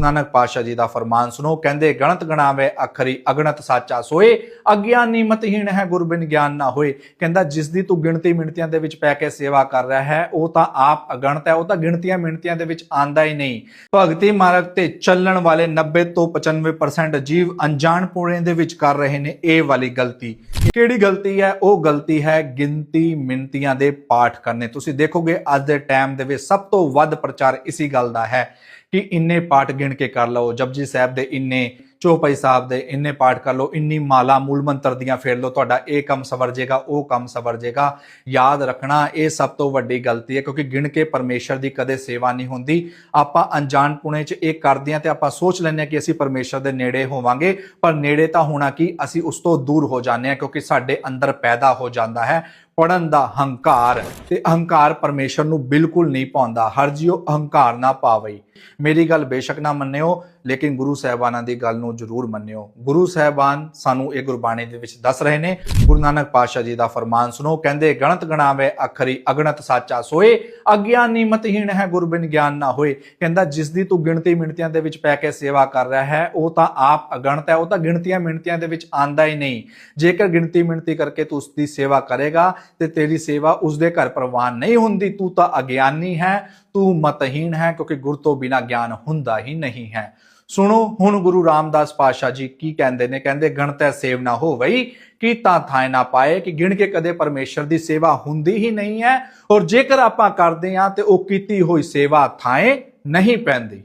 ਗੁਰੂ ਨਾਨਕ ਪਾਤਸ਼ਾਹ ਜੀ ਦਾ ਫਰਮਾਨ ਸੁਣੋ, ਕਹਿੰਦੇ, ਗਣਤ ਗਣਾਵੇ, ਅਖਰੀ ਅਗਣਤ ਸਾਚਾ ਸੋਏ ਅਗਿਆਨੀ ਮਤਹੀਣ ਹੈ ਗੁਰਬਿਨ ਗਿਆਨ ਨਾ ਹੋਏ। ਕਹਿੰਦਾ, ਜਿਸ ਦੀ ਤੂੰ ਗਿਣਤੀ ਮਿਣਤੀਆਂ ਦੇ ਵਿੱਚ ਪੈ ਕੇ ਸੇਵਾ ਕਰ ਰਿਹਾ ਹੈ, ਉਹ ਤਾਂ ਆਪ ਅਗਣਤ ਹੈ, ਉਹ ਤਾਂ ਗਿਣਤੀਆਂ ਮਿਣਤੀਆਂ ਦੇ ਵਿੱਚ ਆਂਦਾ ਹੀ ਨਹੀਂ। ਭਗਤੀ ਮਾਰਗ ਤੇ ਚੱਲਣ ਵਾਲੇ 90 ਤੋਂ 95% ਜੀਵ ਅਣਜਾਣ ਪੁਣੇ ਦੇ ਵਿੱਚ ਕਰ ਰਹੇ ਨੇ, ਇਹ ਵਾਲੀ ਗਲਤੀ। ਕਿਹੜੀ ਗਲਤੀ ਹੈ? ਉਹ ਗਲਤੀ ਹੈ ਗਿਣਤੀ ਮਿਣਤੀਆਂ ਦੇ ਪਾਠ ਕਰਨੇ। ਤੁਸੀਂ ਦੇਖੋਗੇ, ਅੱਜ ਦੇ ਟਾਈਮ ਦੇ ਵਿੱਚ ਸਭ ਤੋਂ ਵੱਧ ਪ੍ਰਚਾਰ ਇਸੀ ਗੱਲ ਦਾ ਹੈ। ਕਿ ਇੰਨੇ ਪਾਠ ਗਿਣ ਕੇ ਕਰ ਲਓ, ਜਪਜੀ ਸਾਹਿਬ ਦੇ ਇੰਨੇ, ਚੌਪਈ ਸਾਹਿਬ ਦੇ ਇੰਨੇ ਪਾਠ ਕਰ ਲਓ, ਇੰਨੀ ਮਾਲਾ ਮੂਲ ਮੰਤਰ ਦੀਆਂ ਫੇਰ ਲਓ, ਤੁਹਾਡਾ ਇਹ ਕੰਮ ਸਵਰ ਜਾਏਗਾ ਉਹ ਕੰਮ ਸਵਰ ਜਾਏਗਾ ਯਾਦ ਰੱਖਣਾ, ਇਹ ਸਭ ਤੋਂ ਵੱਡੀ ਗਲਤੀ ਹੈ, ਕਿਉਂਕਿ ਗਿਣ ਕੇ ਪਰਮੇਸ਼ਰ ਦੀ ਕਦੇ ਸੇਵਾ ਨਹੀਂ ਹੁੰਦੀ। ਆਪਾਂ ਅਣਜਾਣ ਪੁਣੇ 'ਚ ਇਹ ਕਰਦੇ ਹਾਂ ਤੇ ਆਪਾਂ ਸੋਚ ਲੈਂਦੇ ਹਾਂ ਕਿ ਅਸੀਂ ਪਰਮੇਸ਼ਰ ਦੇ ਨੇੜੇ ਹੋਵਾਂਗੇ, ਪਰ ਨੇੜੇ ਤਾਂ ਹੋਣਾ ਕੀ? ਅਸੀਂ ਉਸ ਤੋਂ ਦੂਰ ਹੋ ਜਾਂਦੇ ਹਾਂ, ਕਿਉਂਕਿ ਸਾਡੇ ਅੰਦਰ ਪੈਦਾ ਹੋ ਜਾਂਦਾ ਹੈ। ਪੜਨ ਦਾ ਹੰਕਾਰ ਤੇ ਅਹੰਕਾਰ ਪਰਮੇਸ਼ਰ ਨੂੰ ਬਿਲਕੁਲ ਨਹੀਂ ਪਾਉਂਦਾ। ਹਰ ਜਿਉ ਅਹੰਕਾਰ ਨਾ ਪਾਵਈ। ਮੇਰੀ ਗੱਲ ਬੇਸ਼ੱਕ ਨਾ ਮੰਨਿਓ, ਲੇਕਿਨ ਗੁਰੂ ਸਾਹਿਬਾਨਾਂ ਦੀ ਗੱਲ ਨੂੰ ਜ਼ਰੂਰ ਮੰਨਿਓ। ਗੁਰੂ ਸਾਹਿਬਾਨ ਸਾਨੂੰ ਇਹ ਗੁਰਬਾਣੀ ਦੇ ਵਿੱਚ ਦੱਸ ਰਹੇ ਨੇ, ਗੁਰੂ ਨਾਨਕ ਪਾਤਸ਼ਾਹ ਜੀ ਦਾ ਫਰਮਾਨ ਸੁਣੋ, ਕਹਿੰਦੇ, ਗਣਤ ਗਣਾਵੇ, ਅਖਰੀ ਅਗਣਤ ਸਾਚਾ ਸੋਏ ਅਗਿਆਨੀ ਮਤਹੀਣ ਹੈ ਗੁਰਬਿਨ ਗਿਆਨ ਨਾ ਹੋਏ। ਕਹਿੰਦਾ, ਜਿਸ ਦੀ ਤੂੰ ਗਿਣਤੀ ਮਿਣਤੀਆਂ ਦੇ ਵਿੱਚ ਪੈ ਕੇ ਸੇਵਾ ਕਰ ਰਿਹਾ ਹੈ, ਉਹ ਤਾਂ ਆਪ ਅਗਣਤ ਹੈ, ਉਹ ਤਾਂ ਗਿਣਤੀਆਂ ਮਿਣਤੀਆਂ ਦੇ ਵਿੱਚ ਆਂਦਾ ਹੀ ਨਹੀਂ। ਜੇਕਰ ਗਿਣਤੀ ਮਿਣਤੀ ਕਰਕੇ ਤੂੰ ਉਸ ਦੀ ਸੇਵਾ ਕਰੇਗਾ ਤੇ ਤੇਰੀ ਸੇਵਾ ਉਸ ਦੇ ਘਰ ਪ੍ਰਵਾਨ ਨਹੀਂ ਹੁੰਦੀ। ਤੂੰ ਤਾਂ ਅਗਿਆਨੀ ਹੈ, ਤੂੰ ਮਤਹੀਣ ਹੈ, ਕਿਉਂਕਿ ਗੁਰ ਤੋਂ ਬਿਨਾ ਗਿਆਨ ਹੁੰਦਾ ਹੀ ਨਹੀਂ ਹੈ। ਸੁਣੋ, ਹੁਣ ਗੁਰੂ ਰਾਮਦਾਸ ਪਾਤਸ਼ਾਹ ਜੀ ਕੀ ਕਹਿੰਦੇ ਨੇ? ਕਹਿੰਦੇ, ਗਣਤੈ ਸੇਵ ਨਾ ਹੋਵਈ, ਕੀਤਾ ਥਾਇ ਨਾ ਪਾਏ, ਕਿ ਗਿਣ ਕੇ ਕਦੇ ਪਰਮੇਸ਼ਰ ਦੀ ਸੇਵਾ ਹੁੰਦੀ ਹੀ ਨਹੀਂ ਹੈ, ਔਰ ਜੇਕਰ ਆਪਾਂ ਕਰਦੇ ਹਾਂ, ਤੇ ਉਹ ਕੀਤੀ ਹੋਈ ਸੇਵਾ ਥਾਏ ਨਹੀਂ ਪੈਂਦੀ।